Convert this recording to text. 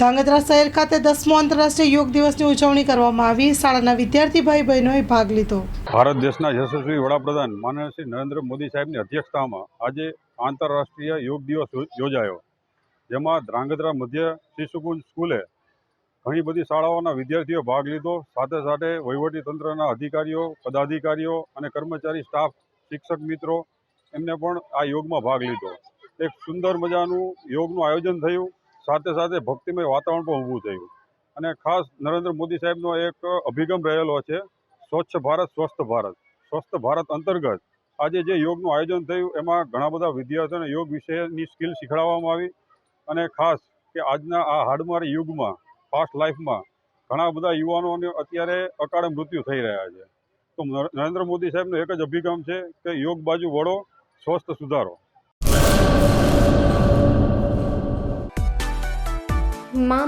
ધાંગધ્રા શહેર ખાતે દસમો આંતરરાષ્ટ્રીય યોગ દિવસની ઉજવણી કરવામાં આવી. શાળાના વિદ્યાર્થી ભાઈ બહેનોએ ભાગ લીધો. ભારત દેશના યશસ્વી વડાપ્રધાન માનનીય શ્રી નરેન્દ્ર મોદી સાહેબની અધ્યક્ષતામાં આજે આંતરરાષ્ટ્રીય યોગ દિવસ યોજાયો. જેમાં ધ્રાંગધ્રા મધ્ય શિશુકુંજ સ્કૂલે ઘણી બધી શાળાઓના વિદ્યાર્થીઓ ભાગ લીધો. સાથે સાથે વહીવટી તંત્રના અધિકારીઓ, પદાધિકારીઓ અને કર્મચારી, સ્ટાફ, શિક્ષક મિત્રો એમને પણ આ યોગમાં ભાગ લીધો. એક સુંદર મજાનું યોગનું આયોજન થયું. સાથે સાથે ભક્તિમય વાતાવરણ પણ ઊભું થયું. અને ખાસ નરેન્દ્ર મોદી સાહેબનો એક અભિગમ રહેલો છે, સ્વચ્છ ભારત, સ્વસ્થ ભારત. સ્વસ્થ ભારત અંતર્ગત આજે જે યોગનું આયોજન થયું, એમાં ઘણા બધા વિદ્યાર્થીઓને યોગ વિષયની સ્કિલ શીખવાડવામાં આવી. અને ખાસ કે આજના આ હાડમાર યુગમાં, ફાસ્ટ લાઈફમાં ઘણા બધા યુવાનોને અત્યારે અકાળે મૃત્યુ થઈ રહ્યા છે. તો નરેન્દ્ર મોદી સાહેબનો એક જ અભિગમ છે કે યોગ બાજુ વળો, સ્વસ્થ સુધારો.